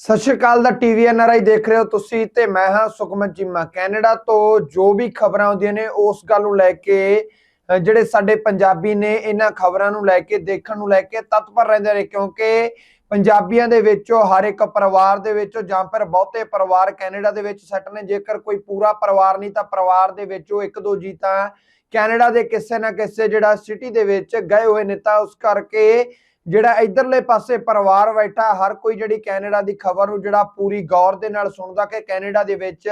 ਸਤਿ ਸ਼੍ਰੀ ਅਕਾਲ ਦਾ TV NRI ਦੇਖ ਰਹੇ ਹੋ ਤੁਸੀਂ ਤੇ ਮੈਂ ਹਾਂ ਸੁਖਮਨ ਚੀਮਾ ਕੈਨੇਡਾ ਤੋਂ ਜੋ ਵੀ ਖਬਰਾਂ ਆਉਂਦੀਆਂ ਨੇ, ਉਸ ਗੱਲ ਨੂੰ ਲੈ ਕੇ ਜਿਹੜੇ ਸਾਡੇ ਪੰਜਾਬੀ ਨੇ, ਇਹਨਾਂ ਖਬਰਾਂ ਨੂੰ ਲੈ ਕੇ, ਦੇਖਣ ਨੂੰ ਲੈ ਕੇ ਤਤਪਰ ਰਹਿੰਦੇ ਨੇ ਕਿਉਂਕਿ ਪੰਜਾਬੀਆਂ ਦੇ ਵਿੱਚੋਂ ਹਰ ਇੱਕ ਪਰਿਵਾਰ ਦੇ ਵਿੱਚੋਂ ਜਾਂ ਫਿਰ ਬਹੁਤੇ ਪਰਿਵਾਰ ਕੈਨੇਡਾ ਦੇ ਵਿੱਚ ਸੈੱਟ ਨੇ। ਜੇਕਰ ਕੋਈ ਪੂਰਾ ਪਰਿਵਾਰ ਨਹੀਂ ਤਾਂ ਪਰਿਵਾਰ ਦੇ ਵਿੱਚੋਂ ਇੱਕ ਦੋ ਜੀ ਤਾਂ ਕੈਨੇਡਾ ਦੇ ਕਿਸੇ ਨਾ ਕਿਸੇ ਜਿਹੜਾ ਸਿਟੀ ਦੇ ਵਿੱਚ ਗਏ ਹੋਏ ਨੇ ਤਾਂ ਉਸ ਕਰਕੇ ਜਿਹੜਾ ਇਧਰਲੇ ਪਾਸੇ ਪਰਿਵਾਰ ਬੈਠਾ ਹਰ ਕੋਈ ਜਿਹੜੀ ਕੈਨੇਡਾ ਦੀ ਖਬਰ ਨੂੰ ਜਿਹੜਾ ਪੂਰੀ ਗੌਰ ਦੇ ਨਾਲ ਸੁਣਦਾ ਕਿ ਕੈਨੇਡਾ ਦੇ ਵਿੱਚ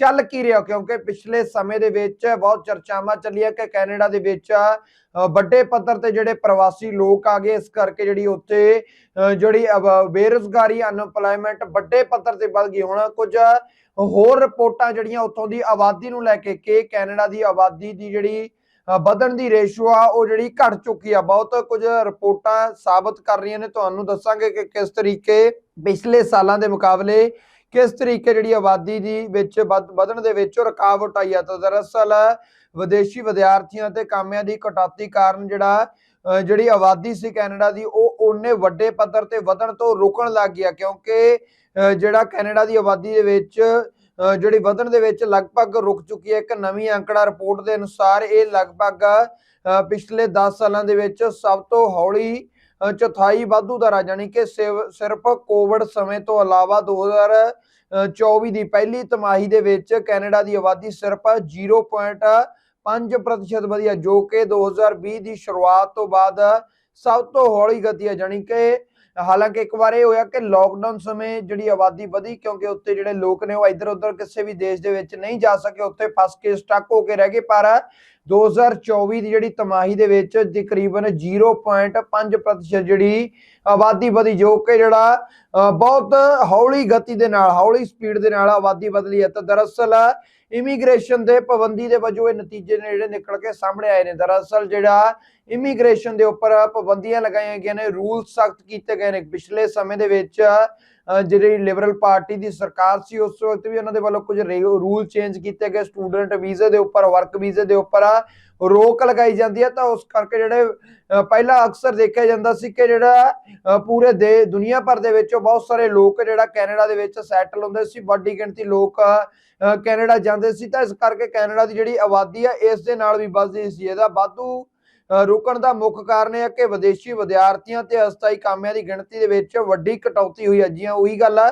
ਚੱਲ ਕੀ ਰਿਹਾ ਕਿਉਂਕਿ ਪਿਛਲੇ ਸਮੇਂ ਦੇ ਵਿੱਚ ਬਹੁਤ ਚਰਚਾਵਾਂ ਚੱਲੀਆਂ ਕਿ ਕੈਨੇਡਾ ਦੇ ਵਿੱਚ ਵੱਡੇ ਪੱਧਰ ਤੇ ਜਿਹੜੇ ਪ੍ਰਵਾਸੀ ਲੋਕ ਆ ਗਏ ਇਸ ਕਰਕੇ ਜਿਹੜੀ ਉੱਥੇ ਅ, ਜਿਹੜੀ ਅਬ- ਬੇਰੁਜ਼ਗਾਰੀ ਅਨਪਲਾਇਮੈਂਟ ਵੱਡੇ ਪੱਧਰ ਤੇ ਵੱਧ ਗਈ। ਹੁਣ ਕੁਝ ਹੋਰ ਰਿਪੋਰਟਾਂ ਜਿਹੜੀਆਂ ਉੱਥੋਂ ਦੀ ਆਬਾਦੀ ਨੂੰ ਲੈ ਕੇ ਕਿ ਕੈਨੇਡਾ ਦੀ ਆਬਾਦੀ ਦੀ ਜਿਹੜੀ ਵਧਣ ਦੀ ਰੇਸ਼ੋ ਆ ਉਹ ਜਿਹੜੀ ਘਟ ਚੁੱਕੀ ਆ ਬਹੁਤ ਕੁਝ ਰਿਪੋਰਟਾਂ ਸਾਬਤ ਕਰ ਰਹੀਆਂ ਨੇ ਤੁਹਾਨੂੰ ਦੱਸਾਂਗੇ ਕਿ ਕਿਸ ਤਰੀਕੇ ਪਿਛਲੇ ਸਾਲਾਂ ਦੇ ਮੁਕਾਬਲੇ ਕਿਸ ਤਰੀਕੇ ਜਿਹੜੀ ਆਬਾਦੀ ਦੀ ਵਿੱਚ ਵਧਣ ਦੇ ਵਿੱਚ ਰੁਕਾਵਟ ਆਈ ਆ। ਤਾਂ ਦਰਅਸਲ ਵਿਦੇਸ਼ੀ ਵਿਦਿਆਰਥੀਆਂ ਤੇ ਕਾਮਿਆਂ ਦੀ ਕਟੌਤੀ ਕਾਰਨ ਜਿਹੜਾ ਅ, ਜਿਹੜੀ ਆਬਾਦੀ ਸੀ ਕੈਨੇਡਾ ਦੀ ਉਹ ਉਹਨੇ ਵੱਡੇ ਪੱਧਰ ਤੇ ਵਧਣ ਤੋਂ ਰੁਕਣ ਲੱਗ ਗਿਆ ਕਿਉਂਕਿ ਅ, ਜਿਹੜਾ ਕੈਨੇਡਾ ਦੀ ਆਬਾਦੀ ਦੇ ਵਿੱਚ ਜਿਹੜੀ ਵਧਣ ਦੇ ਵਿੱਚ ਲਗਭਗ ਰੁਕ ਚੁੱਕੀ ਹੈ ਇੱਕ ਨਵੀਂ ਅੰਕੜਾ ਰਿਪੋਰਟ ਦੇ ਅਨੁਸਾਰ ਇਹ ਲਗਭਗ ਪਿਛਲੇ 10 ਸਾਲਾਂ ਦੇ ਵਿੱਚ ਸਭ ਤੋਂ ਹੌਲੀ ਚੌਥਾਈ ਵਾਧੂ ਦਰ ਆ, ਜਾਣੀ ਕਿ ਸਿਰਫ ਕੋਵਿਡ ਸਮੇਂ ਤੋਂ ਇਲਾਵਾ 2024 ਦੀ ਪਹਿਲੀ ਤਿਮਾਹੀ ਦੇ ਵਿੱਚ ਕੈਨੇਡਾ ਦੀ ਆਬਾਦੀ ਸਿਰਫ 0.5% ਵਧੀ ਹੈ, ਜੋ ਕਿ 2020 ਦੀ ਸ਼ੁਰੂਆਤ ਤੋਂ ਬਾਅਦ ਸਭ ਤੋਂ ਹੌਲੀ ਗਤੀ ਹੈ ਜਾਣੀ ਕਿ ਹਾਲਾਂਕਿ ਇੱਕ ਵਾਰ ਇਹ ਹੋਇਆ ਕਿ ਲੋਕਡਾਊਨ ਸਮੇਂ ਜਿਹੜੀ ਆਬਾਦੀ ਵਧੀ ਕਿਉਂਕਿ ਉੱਤੇ ਜਿਹੜੇ ਲੋਕ ਨੇ ਉਹ ਇੱਧਰ ਉੱਧਰ ਕਿਸੇ ਵੀ ਦੇਸ਼ ਦੇ ਵਿੱਚ ਨਹੀਂ ਜਾ ਸਕੇ, ਉੱਥੇ ਫਸ ਕੇ ਸਟਕ ਹੋ ਕੇ ਰਹਿ ਗਏ, ਪਰ 2024 ਦੀ ਜਿਹੜੀ ਤਮਾਹੀ ਦੇ ਵਿੱਚ ਤਕਰੀਬਨ 0.5% ਜਿਹੜੀ ਆਬਾਦੀ ਵਧੀ, ਜੋ ਕਿ ਜਿਹੜਾ ਬਹੁਤ ਹੌਲੀ ਗਤੀ ਦੇ ਨਾਲ, ਹੌਲੀ ਸਪੀਡ ਦੇ ਨਾਲ ਆਬਾਦੀ ਬਦਲੀ ਹੈ। ਤਾਂ ਦਰਅਸਲ ਇਮੀਗ੍ਰੇਸ਼ਨ ਦੇ ਪਾਬੰਦੀ ਦੇ ਵਜੋਂ ਇਹ ਨਤੀਜੇ ਨੇ ਜਿਹੜੇ ਨਿਕਲ ਕੇ ਸਾਹਮਣੇ ਆਏ ਨੇ। ਦਰਅਸਲ ਜਿਹੜਾ ਇਮੀਗ੍ਰੇਸ਼ਨ ਦੇ ਉੱਪਰ ਪਾਬੰਦੀਆਂ ਲਗਾਈਆਂ ਗਈਆਂ ਨੇ ਰੂਲ ਸਖਤ ਕੀਤੇ ਗਏ ਨੇ। ਪਿਛਲੇ ਸਮੇਂ ਦੇ ਵਿੱਚ ਜਿਹੜੀ ਲਿਬਰਲ ਪਾਰਟੀ ਦੀ ਸਰਕਾਰ ਸੀ, ਉਸ ਵਕਤ ਵੀ ਉਹਨਾਂ ਦੇ ਵੱਲੋਂ ਕੁਝ ਰੂਲ ਚੇਂਜ ਕੀਤੇ ਗਏ ਸਟੂਡੈਂਟ ਵੀਜ਼ੇ ਦੇ ਉੱਪਰ ਵਰਕ ਵੀਜ਼ੇ ਦੇ ਉੱਪਰ ਰੋਕ ਲਗਾਈ ਜਾਂਦੀ ਹੈ ਤਾਂ ਉਸ ਕਰਕੇ ਜਿਹੜੇ ਪਹਿਲਾਂ ਅਕਸਰ ਦੇਖਿਆ ਜਾਂਦਾ ਸੀ ਕਿ ਜਿਹੜਾ ਪੂਰੇ ਦੇ, ਦੁਨੀਆ ਭਰ ਦੇ ਵਿੱਚੋਂ ਬਹੁਤ ਸਾਰੇ ਲੋਕ ਜਿਹੜਾ ਕੈਨੇਡਾ ਦੇ ਵਿੱਚ ਸੈਟਲ ਹੁੰਦੇ ਸੀ, ਵੱਡੀ ਗਿਣਤੀ ਲੋਕ ਕੈਨੇਡਾ ਜਾਂਦੇ ਸੀ ਤਾਂ ਇਸ ਕਰਕੇ ਕੈਨੇਡਾ ਦੀ ਜਿਹੜੀ ਆਬਾਦੀ ਹੈ ਇਸ ਦੇ ਨਾਲ ਵੀ ਵੱਧਦੀ ਸੀ। ਇਹਦਾ ਵਾਧੂ ਰੁਕਣ ਦਾ ਮੁੱਖ ਕਾਰਨ ਇਹ ਹੈ ਕਿ ਵਿਦੇਸ਼ੀ ਵਿਦਿਆਰਥੀਆਂ ਤੇ ਅਸਥਾਈ ਕਾਮਿਆਂ ਦੀ ਗਿਣਤੀ ਦੇ ਵਿੱਚ ਵੱਡੀ ਕਟੌਤੀ ਹੋਈ ਹੈ ਜੀਆਂ ਉਹੀ ਗੱਲ ਆ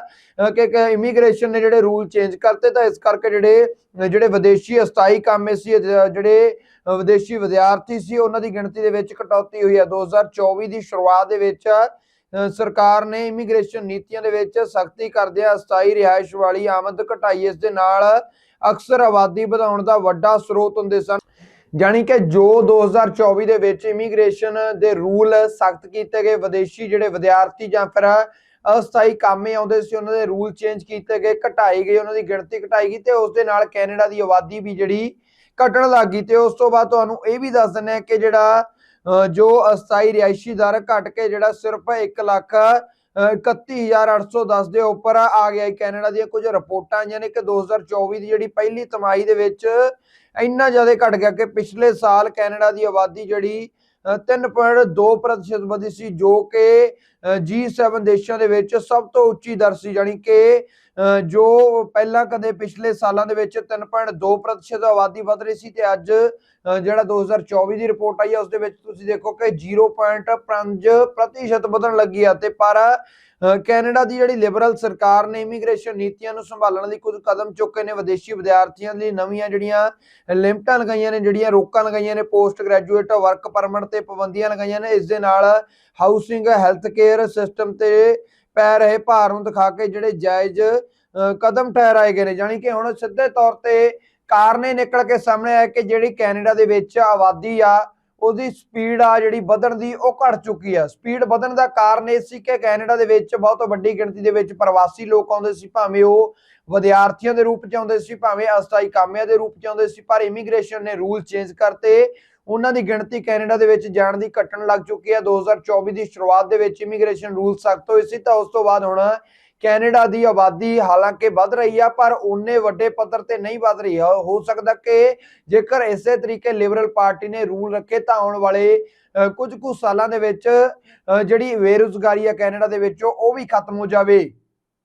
ਕਿ ਇਮੀਗ੍ਰੇਸ਼ਨ ਨੇ ਜਿਹੜੇ ਰੂਲ ਚੇਂਜ ਕਰਤੇ, ਤਾਂ ਇਸ ਕਰਕੇ ਜਿਹੜੇ ਜਿਹੜੇ ਵਿਦੇਸ਼ੀ ਅਸਥਾਈ ਕਾਮੇ ਸੀ ਜਿਹੜੇ ਵਿਦੇਸ਼ੀ ਵਿਦਿਆਰਥੀ ਸੀ, ਉਹਨਾਂ ਦੀ ਗਿਣਤੀ ਦੇ ਵਿੱਚ ਕਟੌਤੀ ਹੋਈ ਹੈ 2024 ਦੀ ਸ਼ੁਰੂਆਤ ਦੇ ਵਿੱਚ ਸਰਕਾਰ ਨੇ ਇਮੀਗ੍ਰੇਸ਼ਨ ਨੀਤੀਆਂ ਦੇ ਵਿੱਚ ਸਖਤੀ ਕਰਦਿਆਂ ਅਸਥਾਈ ਰਿਹਾਇਸ਼ ਵਾਲੀ ਆਮਦ ਘਟਾਈ, ਇਸ ਦੇ ਨਾਲ ਅਕਸਰ ਆਬਾਦੀ ਵਧਾਉਣ ਦਾ ਵੱਡਾ ਸਰੋਤ ਹੁੰਦੇ ਸਨ। ਜਾਣੀ ਕਿ ਜੋ 2024 ਦੇ ਵਿੱਚ ਇਮੀਗ੍ਰੇਸ਼ਨ ਦੇ ਰੂਲ ਸਖਤ ਕੀਤੇ ਗਏ ਵਿਦੇਸ਼ੀ ਜਿਹੜੇ ਵਿਦਿਆਰਥੀ ਜਾਂ ਫਿਰ ਅਸਥਾਈ ਕਾਮੇ ਆਉਂਦੇ ਸੀ ਉਹਨਾਂ ਦੇ ਰੂਲ ਚੇਂਜ ਕੀਤੇ ਗਏ ਘਟਾਈ ਗਈ ਉਹਨਾਂ ਦੀ ਗਿਣਤੀ ਘਟਾਈ ਗਈ ਤੇ ਉਸ ਦੇ ਨਾਲ ਕੈਨੇਡਾ ਦੀ ਆਬਾਦੀ ਵੀ ਜਿਹੜੀ ਘਟਣ ਲੱਗ ਤੇ ਉਸ ਤੋਂ ਬਾਅਦ ਤੁਹਾਨੂੰ ਇਹ ਵੀ ਦੱਸ ਦਿੰਦੇ ਆ ਕਿ ਜਿਹੜਾ ਅ, ਜੋ ਅਸਥਾਈ ਰਿਹਾਇਸ਼ੀ ਦਰ ਘਟ ਕੇ ਜਿਹੜਾ ਸਿਰਫ 1 ਲੱਖ ਅ, 31810 ਦੇ ਉੱਪਰ ਆ ਗਿਆ ਹੈ ਕੈਨੇਡਾ ਦੀਆਂ ਕੁਝ ਰਿਪੋਰਟਾਂ ਆਈਆਂ ਨੇ ਕਿ 2024 ਦੀ ਜਿਹੜੀ ਪਹਿਲੀ ਤਿਮਾਹੀ ਦੇ ਵਿੱਚ ਇੰਨਾ ਜ਼ਿਆਦਾ ਘਟ ਗਿਆ ਕਿ ਪਿਛਲੇ ਸਾਲ ਕੈਨੇਡਾ ਦੀ ਆਬਾਦੀ ਜਿਹੜੀ ਅ, 3.2% ਵਧੀ ਸੀ ਜੋ ਕਿ ਅ, G7 ਦੇਸ਼ਾਂ ਦੇ ਵਿੱਚ ਸਭ ਤੋਂ ਉੱਚੀ ਦਰ ਸੀ ਜਾਣੀ ਕਿ ਜੋ ਪਹਿਲਾਂ ਕਦੇ ਪਿਛਲੇ ਸਾਲਾਂ ਦੇ ਵਿੱਚ 3.2% ਆਬਾਦੀ ਵਧ ਰਹੀ ਸੀ ਤੇ ਅੱਜ ਅ, ਜਿਹੜਾ 2024 ਦੀ ਰਿਪੋਰਟ ਆਈ ਹੈ ਉਸ ਦੇ ਵਿੱਚ ਤੁਸੀਂ ਦੇਖੋ ਕਿ 0.5% ਵਧਣ ਲੱਗੀ ਆ ਤੇ ਪਰ ਕੈਨੇਡਾ ਦੀ ਜਿਹੜੀ ਲਿਬਰਲ ਸਰਕਾਰ ਨੇ ਇਮੀਗ੍ਰੇਸ਼ਨ ਨੀਤੀਆਂ ਨੂੰ ਸੰਭਾਲਣ ਲਈ ਕੁਝ ਕਦਮ ਚੁੱਕੇ ਨੇ, ਵਿਦੇਸ਼ੀ ਵਿਦਿਆਰਥੀਆਂ ਲਈ ਨਵੀਆਂ ਜਿਹੜੀਆਂ ਲਿਮਟਾਂ ਲਗਾਈਆਂ ਨੇ, ਜਿਹੜੀਆਂ ਰੋਕਾਂ ਲਗਾਈਆਂ ਨੇ ਪੋਸਟ ਗ੍ਰੈਜੂਏਟ ਵਰਕ ਪਰਮਿਟ ਤੇ ਪਾਬੰਦੀਆਂ ਲਗਾਈਆਂ ਨੇ, ਇਸ ਦੇ ਨਾਲ ਹਾਊਸਿੰਗ ਹੈਲਥ ਕੇਅਰ ਸਿਸਟਮ ਤੇ ਪੈ ਰਹੇ ਭਾਰ ਨੂੰ ਦਿਖਾ ਕੇ ਜਿਹੜੇ ਜਾਇਜ਼ ਕਦਮ ਠਹਿਰਾਏ ਗਏ ਨੇ, ਜਾਣੀ ਕਿ ਹੁਣ ਸਿੱਧੇ ਤੌਰ ਤੇ ਕਾਰਨ ਇਹ ਨਿਕਲ ਕੇ ਸਾਹਮਣੇ ਆਇਆ ਕਿ ਜਿਹੜੀ ਕੈਨੇਡਾ ਦੇ ਵਿੱਚ ਆਬਾਦੀ ਆ ਉਹਦੀ ਸਪੀਡ ਆ ਜਿਹੜੀ ਵਧਣ ਦੀ ਉਹ ਘਟ ਚੁੱਕੀ ਆ। ਸਪੀਡ ਵਧਣ ਦਾ ਕਾਰਨ ਇਹ ਸੀ ਕਿ ਕੈਨੇਡਾ ਦੇ ਵਿੱਚ ਬਹੁਤ ਵੱਡੀ ਗਿਣਤੀ ਦੇ ਵਿੱਚ ਪ੍ਰਵਾਸੀ ਲੋਕ ਆਉਂਦੇ ਸੀ, ਭਾਵੇਂ ਉਹ ਵਿਦਿਆਰਥੀਆਂ ਦੇ ਰੂਪ ਚ ਆਉਂਦੇ ਸੀ, ਭਾਵੇਂ ਅਸਥਾਈ ਕਾਮਿਆਂ ਦੇ ਰੂਪ ਚ ਆਉਂਦੇ ਸੀ, ਪਰ ਇਮੀਗ੍ਰੇਸ਼ਨ ਨੇ ਰੂਲ ਚੇਂਜ ਕਰਤੇ। ਉਹਨਾਂ ਦੀ ਗਿਣਤੀ ਕੈਨੇਡਾ ਦੇ ਵਿੱਚ ਜਾਣ ਦੀ ਘਟਣ ਲੱਗ ਚੁੱਕੀ ਹੈ 2024 ਦੀ ਸ਼ੁਰੂਆਤ ਦੇ ਵਿੱਚ ਇਮੀਗ੍ਰੇਸ਼ਨ ਰੂਲ ਸਖਤ ਹੋਏ ਸੀ ਤਾਂ ਉਸ ਤੋਂ ਬਾਅਦ ਹੁਣ ਕੈਨੇਡਾ ਦੀ ਆਬਾਦੀ ਹਾਲਾਂਕਿ ਵੱਧ ਰਹੀ ਆ ਪਰ ਉਹਨੇ ਵੱਡੇ ਪੱਧਰ ਤੇ ਨਹੀਂ ਵੱਧ ਰਹੀ। ਹੋ ਸਕਦਾ ਕਿ ਜੇਕਰ ਇਸੇ ਤਰੀਕੇ ਲਿਬਰਲ ਪਾਰਟੀ ਨੇ ਰੂਲ ਰੱਖੇ ਤਾਂ ਆਉਣ ਵਾਲੇ ਅ, ਕੁਝ ਕੁ ਸਾਲਾਂ ਦੇ ਵਿੱਚ ਜਿਹੜੀ ਬੇਰੁਜ਼ਗਾਰੀ ਆ ਕੈਨੇਡਾ ਦੇ ਵਿੱਚ ਉਹ ਵੀ ਖਤਮ ਹੋ ਜਾਵੇ।